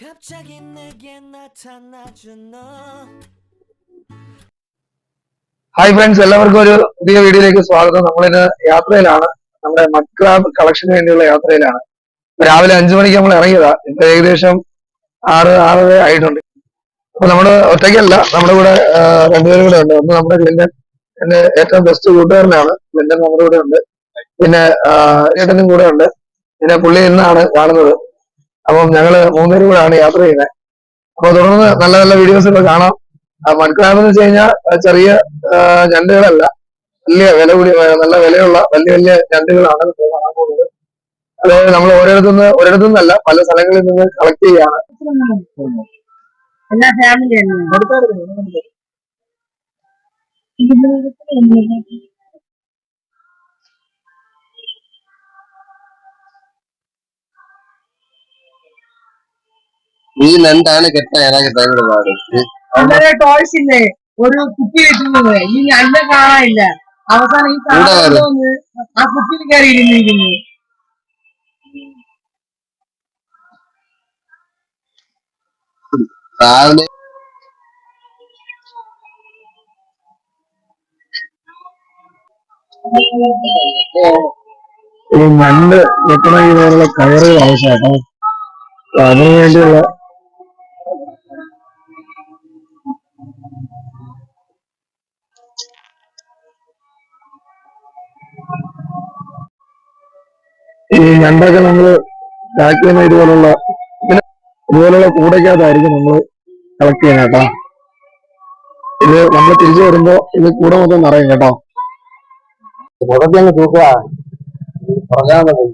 갑자기 내게 나타나준 너 hi friends എല്ലാവർക്കും ഒരു പുതിയ വീഡിയോയിലേക്ക് സ്വാഗതം നമ്മളിന്ന് യാത്രയിലാണ് നമ്മുടെ മഡ്ക്രാബ് കളക്ഷന് വേണ്ടിയുള്ള യാത്രയിലാണ് ഇപ്പൊ രാവിലെ അഞ്ചു മണിക്ക് നമ്മൾ ഇറങ്ങിയതാ ഇപ്പൊ ഏകദേശം ആറ് ആറര ആയിട്ടുണ്ട് അപ്പൊ നമ്മള് ഒറ്റയ്ക്കല്ല നമ്മുടെ കൂടെ ആ, രണ്ടുപേരും കൂടെ ഉണ്ട് ഒന്ന് നമ്മുടെ ക്ലിന്റൻ എന്റെ ഏറ്റവും ബെസ്റ്റ് കൂട്ടുകാരനാണ് ക്ലിന്റൻ നമ്മുടെ കൂടെ ഉണ്ട് പിന്നെ ആ, ഏട്ടനും കൂടെ ഉണ്ട് പിന്നെ പുള്ളി ഇന്നാണ് കാണുന്നത് അപ്പം ഞങ്ങൾ മൂന്നുപേരും കൂടെയാണ് യാത്ര ചെയ്യുന്നത് അപ്പൊ തുടർന്ന് നല്ല നല്ല വീഡിയോസ് ഒക്കെ കാണാം. മൺക്രാബ് എന്ന് വെച്ച് കഴിഞ്ഞാൽ ചെറിയ ഞണ്ടുകളല്ല വലിയ വില കൂടി നല്ല വിലയുള്ള വലിയ വലിയ ഞണ്ടുകളാണ് കാണാൻ പോകുന്നത്. അതായത് നമ്മൾ ഓരോരുത്തുനിന്ന് ഒരിടത്തുനിന്നല്ല പല സ്ഥലങ്ങളിൽ നിന്ന് കളക്ട് ചെയ്യാണ്. എല്ലാ ഫാമിലി ನೀನ್ എന്താണ് കെട്ട എനിക്ക് ഭയങ്കര പാടും. ടോയ്സ് ഇല്ലേ? ഒരു കുപ്പി വെക്കുന്നത് ഈ അല്ല കാണാനില്ല. അവസാനം ഈ സാധനം ആ കുപ്പിയിൽ കയറി ഇരുന്നിരിക്കുന്നു. ഈ മണ്ണ് ഇതുപോലുള്ള കയറുകൾ ആവശ്യമാട്ടോ അതിനു വേണ്ടിയുള്ള ഈ ഞണ്ടൊക്കെ നമ്മൾ കളക്ട് ചെയ്യുന്ന ഇതുപോലുള്ള ഇതുപോലുള്ള കൂടയ്ക്കകത്തായിരിക്കും നമ്മൾ കളക്ട് ചെയ്യുന്നത് കേട്ടോ. ഇത് നമ്മൾ തിരിച്ചു വരുമ്പോ ഇത് കൂടെ മൊത്തം നിറയും കേട്ടോ. മുഖത്തി അങ്ങ് തൂക്കുക. പറഞ്ഞാൽ മതി.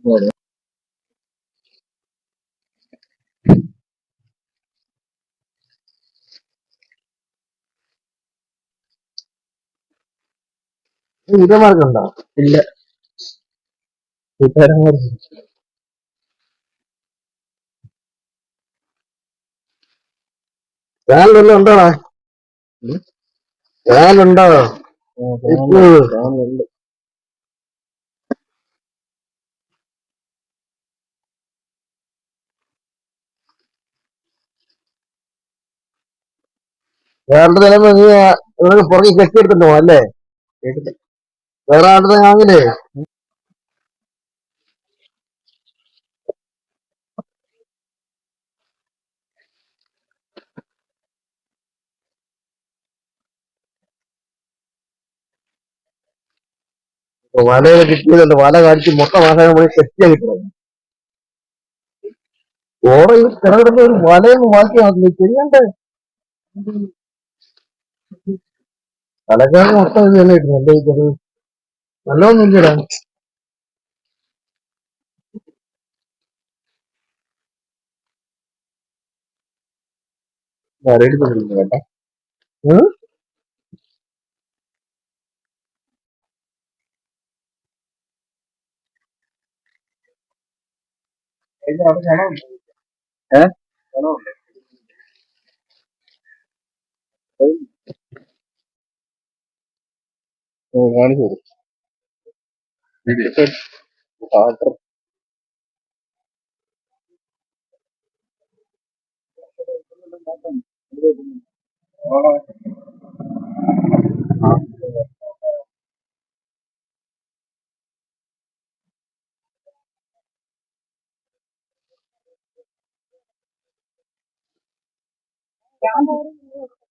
Bueno. കൂട്ടുകാരന്മാർക്കുണ്ടോ ഇല്ല. കൂട്ടുകാരന്മാർക്ക് ഞാൻ ഉണ്ടോടാ ചാനലുണ്ടോ ഞാൻ വേറെ ചിലപ്പോ നീ പുറകെ കെട്ടിയെടുത്തിട്ടുണ്ടോ അല്ലേ? അല്ലേ വേറെ ആളുടെ ആണെങ്കിലേ വലയൊക്കെ കിട്ടിയതുണ്ട് വല കാണിച്ച് മൊത്തം വാഹനം പോയി സെറ്റ് കിട്ടുന്നത് ഓടെ ഈ ഒരു വലയൊന്നും ബാക്കി ആക്കില്ല ചെയ്യണ്ടേ തലക്കാരൻ മൊത്തം ഇത് തന്നെ കിട്ടുന്നു എന്റെ ഈ ചെറിയ നല്ലതൊന്നും ഇല്ലടാ കേട്ടോ ഉം? ഏ? ഓ, കാണിച്ചു തരും. വാട്ടർ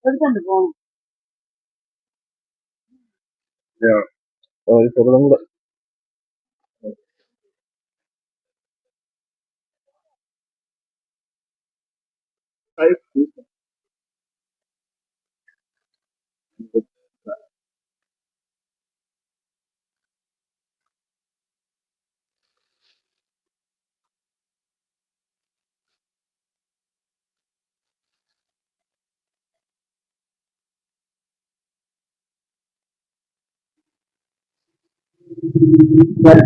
എടുത്തോണ്ട് പോകണം ഒരു ചെറുതും കൂടെ. five people. But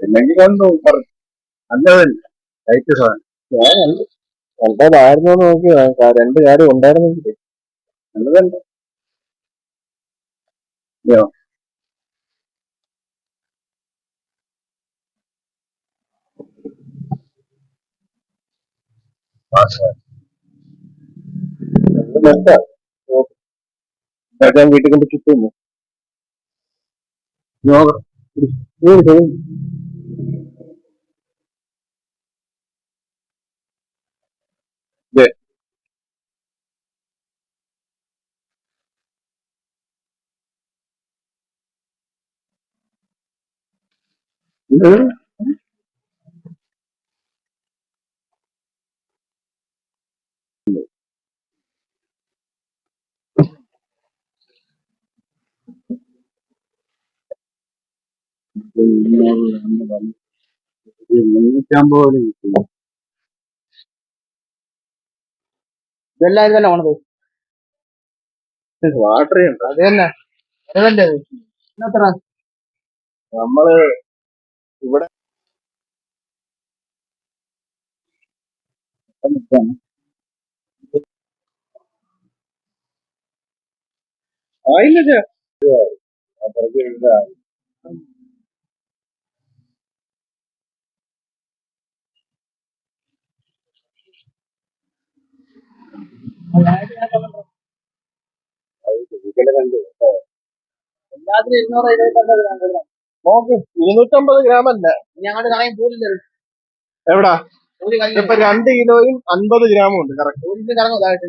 ഇല്ലെങ്കിൽ കണ്ടു നല്ലതല്ല ലൈറ്റ് സാധനം. നല്ലതായിരുന്നു നോക്കിയതാ. രണ്ട് കാര്യം ഉണ്ടായിരുന്നെങ്കിൽ. നല്ലതല്ല. ഞാൻ വീട്ടിൽ കൊണ്ട് കിട്ടുന്നു nó sí, sí. 네. 네. മുന്നൂറ്റമ്പത് കിട്ടും ഇതെല്ലാം തന്നെ ഓണത് വാട്ടർ ഉണ്ട്. അത് തന്നെ. അതല്ലേ എത്ര? നമ്മൾ ഇവിടെ ആയില്ല അത്രയ്ക്ക് ഇല്ല. എല്ലാത്തിനും ഇരുന്നൂറ് ഗ്രാം വരണം നോക്ക് ഇരുന്നൂറ്റമ്പത് ഗ്രാം അല്ല. ഞങ്ങളുടെ പോലില്ല എവിടാ? ഒരു ഇപ്പൊ രണ്ട് കിലോയും അൻപത് ഗ്രാമും ഉണ്ട് കറക്റ്റ് കറങ്ങും ഇതായിട്ട്.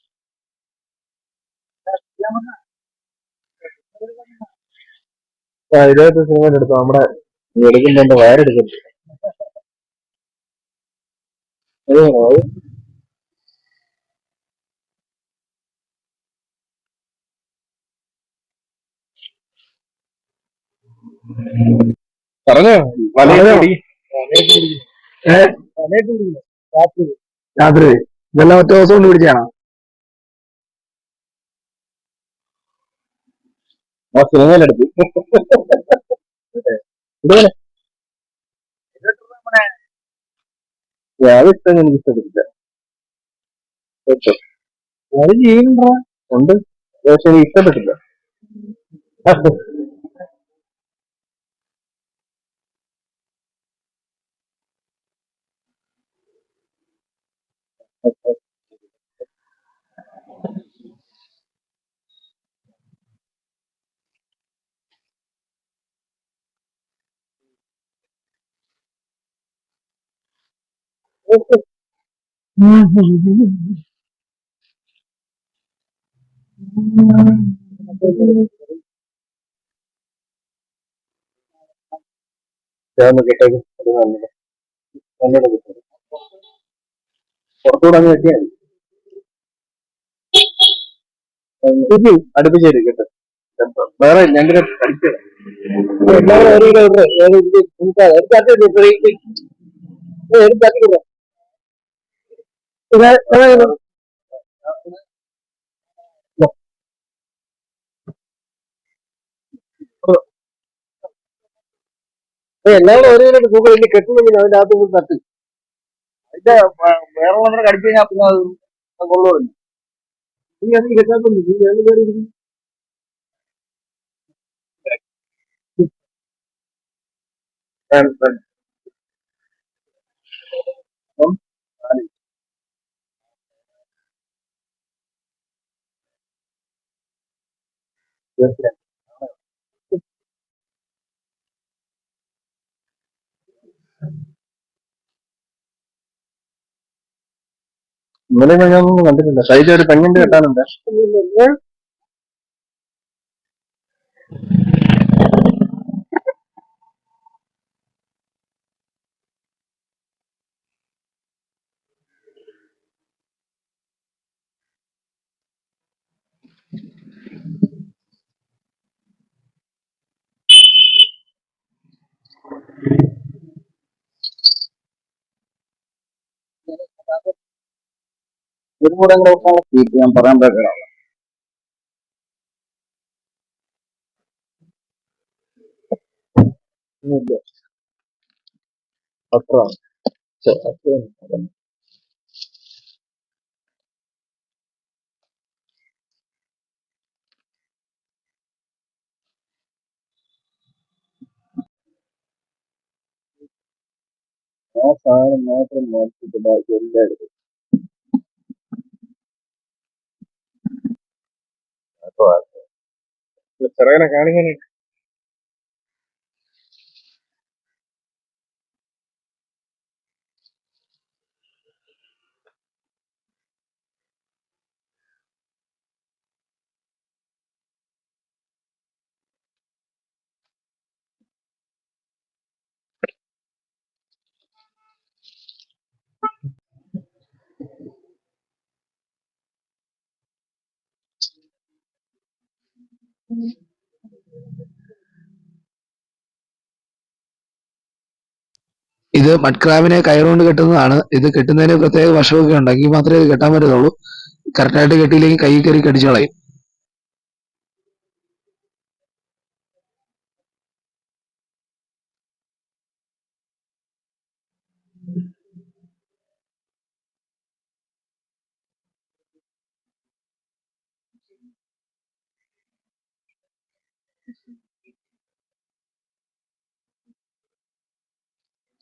ഇരുപത്തി സിനിമ എടുത്തു? നമ്മുടെ എടുക്കുന്നുണ്ട് വയറെടുക്കുന്നുണ്ട് വയറെടുക്കുന്നു പറഞ്ഞോ? രാത്രി. ഇതെല്ലാം ഒറ്റ ദിവസം കൊണ്ട് പിടിച്ചാണ് ആ സിനിമയിലെടുത്തു അതിഷ്ടം എനിക്ക് ഇഷ്ടപ്പെട്ടില്ല. അത് ചെയ്യുന്നുണ്ടോ ഉണ്ട്. പക്ഷെ എനിക്ക് ഇഷ്ടപ്പെട്ടില്ല ചേർന്ന് കിട്ടേക്ക് അത് നല്ലത് അങ്ങ് കെട്ടിയാൽ കേട്ടോ വേറെ ഞങ്ങളുടെ എല്ലാവരും ഒരു ഇട്ട് ഏത് ഇത് നിങ്ങൾക്ക് എടുത്താക്കി ഇത് എല്ലാവരും ഒരു മിനിറ്റ് ഗൂഗിൾ എന്നെ കെട്ടുണ്ടെങ്കിൽ അതിന്റെ അകത്ത് നിന്ന് തട്ടി. അതിന്റെ വേറെ കടിച്ചു കഴിഞ്ഞാൽ പിന്നെ അത് കൊള്ളുമല്ലോ നീ അതിന് കെട്ടാത്തുണ്ട് നീ രണ്ട് പേര് ഇരിക്കും. ഇന്നലെ ഞാനൊന്നും കണ്ടിട്ടില്ല. സൈജ ഒരു പെണ്ണിന്റെ കെട്ടാനുണ്ട്. ഒരു കൂടെ കൂടെ ഞാൻ പറയാൻ പറ്റില്ല അത്ര അത്ര ആ സാധനം മാത്രം നോക്കിയിട്ട് ബാക്കി എല്ലാം എടുക്കും సో సరైన కానివ్వండి ഇത് മഡ്ക്രാബിനെ കയറുകൊണ്ട് കെട്ടുന്നതാണ്. ഇത് കെട്ടുന്നതിന് പ്രത്യേക വശമൊക്കെ ഉണ്ടെങ്കിൽ മാത്രമേ ഇത് കെട്ടാൻ പറ്റത്തുള്ളൂ. കറക്റ്റായിട്ട് കെട്ടിയില്ലെങ്കിൽ കൈ കയറി കടിച്ചു കളയും.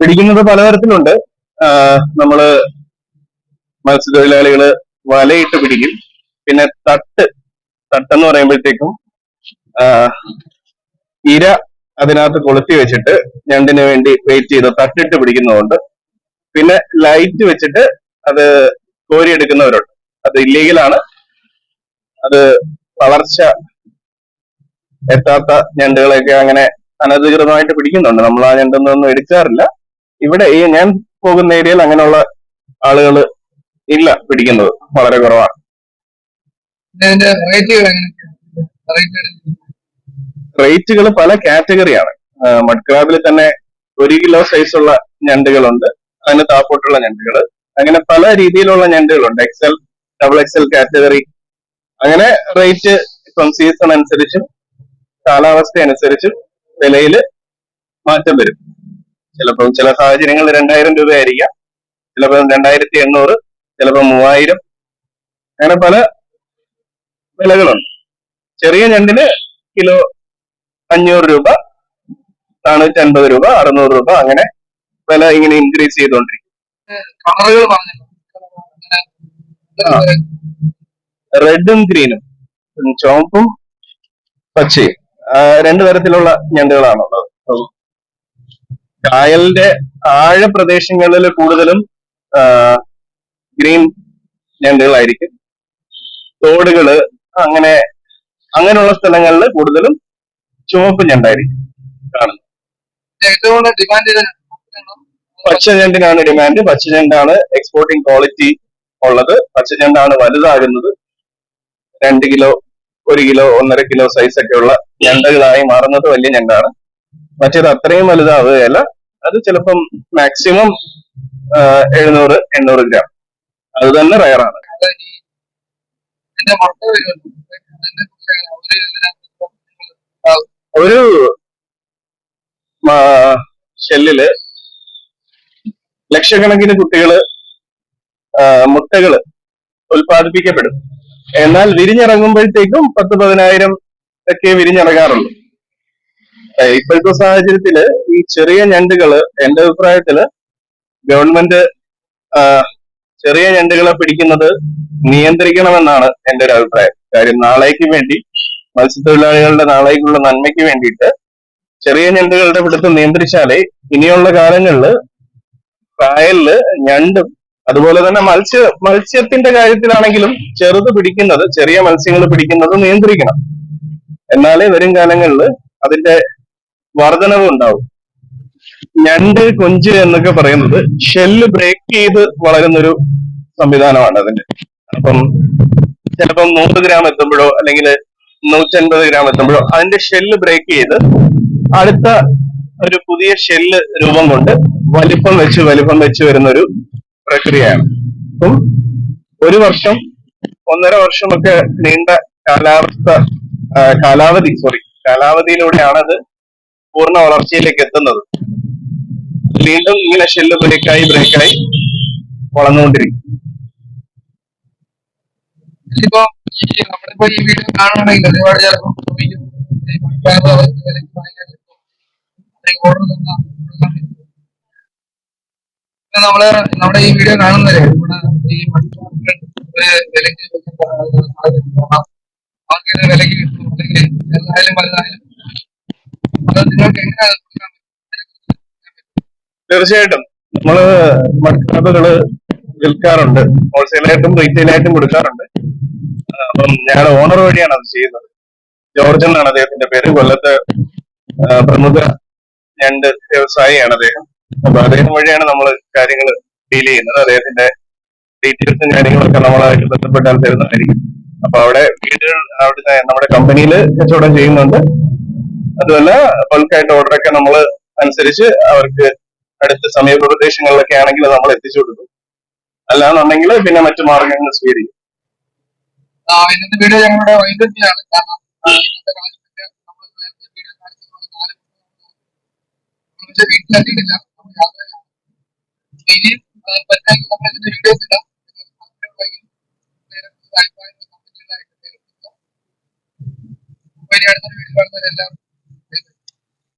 പിടിക്കുന്നത് പലതരത്തിലുണ്ട്. നമ്മൾ മത്സ്യത്തൊഴിലാളികൾ വലയിട്ട് പിടിക്കും. പിന്നെ തട്ട് തട്ടെന്ന് പറയുമ്പോഴത്തേക്കും ഇര അതിനകത്ത് കൊളുത്തി വെച്ചിട്ട് ഞണ്ടിന് വേണ്ടി വെയിറ്റ് ചെയ്ത് തട്ടിട്ട് പിടിക്കുന്നതുകൊണ്ട് പിന്നെ ലൈറ്റ് വെച്ചിട്ട് അത് കോരിയെടുക്കുന്നവരുണ്ട്. അത് ഇല്ലീഗലാണ് അത് വളർച്ച എത്താത്ത ഞണ്ടുകളെയൊക്കെ അങ്ങനെ അനധികൃതമായിട്ട് പിടിക്കുന്നുണ്ട്. നമ്മൾ ആ ഞണ്ടൊന്നും എടുക്കാറില്ല. ഇവിടെ ഈ ഞാൻ പോകുന്ന ഏരിയയിൽ അങ്ങനെയുള്ള ആളുകൾ ഇല്ല പിടിക്കുന്നത്. വളരെ കുറവാണ്. റേറ്റുകൾ റേറ്റുകൾ പല കാറ്റഗറിയാണ് മഡ്ക്രാബിൽ തന്നെ ഒരു കിലോ സൈസുള്ള ഞണ്ടുകളുണ്ട്. അതിന് താപ്പോട്ടുള്ള ഞണ്ടുകൾ. അങ്ങനെ പല രീതിയിലുള്ള ഞണ്ടുകളുണ്ട്. എക്സൽ ഡബിൾ എക്സൽ കാറ്റഗറി അങ്ങനെ റേറ്റ് ഇപ്പം സീസൺ അനുസരിച്ചും കാലാവസ്ഥ അനുസരിച്ചും വിലയിൽ മാറ്റം വരും. ചിലപ്പം ചില സാഹചര്യങ്ങൾ രണ്ടായിരം രൂപയായിരിക്കാം. ചിലപ്പം രണ്ടായിരത്തി എണ്ണൂറ് ചിലപ്പോൾ മൂവായിരം. അങ്ങനെ പല വിലകളുണ്ട്. ചെറിയ ഞണ്ടിന് കിലോ അഞ്ഞൂറ് രൂപ നാനൂറ്റി അൻപത് രൂപ അറുന്നൂറ് രൂപ അങ്ങനെ വില ഇങ്ങനെ ഇൻക്രീസ് ചെയ്തുകൊണ്ടിരിക്കും റെഡും ഗ്രീനും ചുവപ്പും പച്ചയും. രണ്ടു തരത്തിലുള്ള ഞണ്ടുകളാണുള്ളത്. കായലിന്റെ ആഴ പ്രദേശങ്ങളിൽ കൂടുതലും ഗ്രീൻ ഞണ്ടുകളായിരിക്കും. തോടുകൾ അങ്ങനെ അങ്ങനെയുള്ള സ്ഥലങ്ങളിൽ കൂടുതലും ചുവപ്പ് ഞണ്ടായിരിക്കും കാണുന്നത്. ഏറ്റവും കൂടുതൽ ഡിമാൻഡ് ചെയ്ത പച്ചഞണ്ടിനാണ് ഡിമാൻഡ് പച്ചഞണ്ടാണ് എക്സ്പോർട്ടിംഗ് ക്വാളിറ്റി ഉള്ളത്. പച്ചഞണ്ടാണ് വലുതാകുന്നത്. രണ്ട് കിലോ ഒരു കിലോ ഒന്നര കിലോ സൈസ് ഒക്കെ ഉള്ള ഞണ്ടകളായി മാറുന്നത് വലിയ ഞണ്ടാണ്. മറ്റേത് അത്രയും വലുതാവുകയല്ല. അത് ചിലപ്പം മാക്സിമം എഴുന്നൂറ് എണ്ണൂറ് ഗ്രാം അത് തന്നെ റയറാണ് ഇതിന്റെ? ഒരു ഷെല്ലിൽ ലക്ഷക്കണക്കിന് കുട്ടികൾ മുട്ടകൾ ഉൽപ്പാദിപ്പിക്കപ്പെടും എന്നാൽ വിരിഞ്ഞിറങ്ങുമ്പോഴത്തേക്കും പത്ത് പതിനായിരം ഒക്കെ വിരിഞ്ഞിറങ്ങാറുള്ളൂ ഇപ്പോഴത്തെ സാഹചര്യത്തിൽ ഈ ചെറിയ ഞണ്ടുകൾ എന്റെ അഭിപ്രായത്തിൽ ഗവൺമെന്റ് ചെറിയ ഞണ്ടുകളെ പിടിക്കുന്നത് നിയന്ത്രിക്കണമെന്നാണ് എന്റെ ഒരു അഭിപ്രായം. കാര്യം നാളേക്ക് വേണ്ടി മത്സ്യത്തൊഴിലാളികളുടെ നാളേക്കുള്ള നന്മയ്ക്ക് വേണ്ടിയിട്ട് ചെറിയ ഞണ്ടുകളുടെ പിടുത്തം നിയന്ത്രിച്ചാലേ ഇനിയുള്ള കാലങ്ങളിൽ കായലിൽ ഞണ്ടും അതുപോലെ തന്നെ മത്സ്യ മത്സ്യത്തിന്റെ കാര്യത്തിലാണെങ്കിലും ചെറുത് പിടിക്കുന്നത് ചെറിയ മത്സ്യങ്ങൾ പിടിക്കുന്നത് നിയന്ത്രിക്കണം. എന്നാലേ വരും കാലങ്ങളിൽ അതിന്റെ വർധനവ് ഉണ്ടാവും. ഞണ്ട് കൊഞ്ച് എന്നൊക്കെ പറയുന്നത് ഷെല്ല് ബ്രേക്ക് ചെയ്ത് വളരുന്നൊരു സംവിധാനമാണ് അതിന്റെ അപ്പം ചിലപ്പം നൂറ് ഗ്രാം എത്തുമ്പോഴോ അല്ലെങ്കിൽ നൂറ്റൻപത് ഗ്രാം എത്തുമ്പോഴോ അതിന്റെ ഷെല്ല് ബ്രേക്ക് ചെയ്ത് അടുത്ത ഒരു പുതിയ ഷെല്ല് രൂപം കൊണ്ട് വലിപ്പം വെച്ച് വലിപ്പം വെച്ച് വരുന്ന ഒരു പ്രക്രിയയാണ്. അപ്പം ഒരു വർഷം ഒന്നര വർഷമൊക്കെ നീണ്ട കാലാവസ്ഥ കാലാവധി സോറി കാലാവധിയിലൂടെയാണ് അത് പൂർണ വളർച്ചയിലേക്ക് എത്തുന്നത്. വീണ്ടും ഇങ്ങനെ ഷെല്ല് ബ്രേക്കായി ബ്രേക്കായി വളർന്നുകൊണ്ടിരിക്കും. ഇപ്പൊ ഈ ഈ വീഡിയോ നമ്മൾ നമ്മുടെ ഈ വിലക്ക് വലുതായാലും നിങ്ങൾക്ക് എങ്ങനെ തീർച്ചയായിട്ടും. നമ്മൾ മൺകാടുകൾ വിൽക്കാറുണ്ട്. ഹോൾസെയിലായിട്ടും റീറ്റെയിലായിട്ടും കൊടുക്കാറുണ്ട്. അപ്പം ഞാൻ ഓണർ വഴിയാണ് അത് ചെയ്യുന്നത്. ജോർജ് എന്നാണ് അദ്ദേഹത്തിന്റെ പേര്. കൊല്ലത്ത് പ്രമുഖ രണ്ട് വ്യവസായിയാണ് അദ്ദേഹം. അപ്പൊ അദ്ദേഹം വഴിയാണ് നമ്മൾ കാര്യങ്ങൾ ഡീൽ ചെയ്യുന്നത്. അദ്ദേഹത്തിന്റെ ഡീറ്റെയിൽസും കാര്യങ്ങളൊക്കെ നമ്മളായിട്ട് ബന്ധപ്പെട്ടാൽ തരുന്നതായിരിക്കും. അപ്പൊ അവിടെ വീടുകൾ അവിടുത്തെ നമ്മുടെ കമ്പനിയിൽ കച്ചവടം ചെയ്യുന്നുണ്ട്. അതുമല്ല ബൾക്കായിട്ട് ഓർഡറൊക്കെ നമ്മൾ അനുസരിച്ച് അവർക്ക് അടുത്ത സമീപ പ്രദേശങ്ങളിലൊക്കെ ആണെങ്കിൽ നമ്മൾ എത്തിച്ചു കൊടുക്കും അല്ലാന്നുണ്ടെങ്കിൽ പിന്നെ മറ്റു മാർഗങ്ങൾ സ്വീകരിക്കും വീഡിയോ കാരണം ഇന്നത്തെ നമ്മൾ ഇനിയും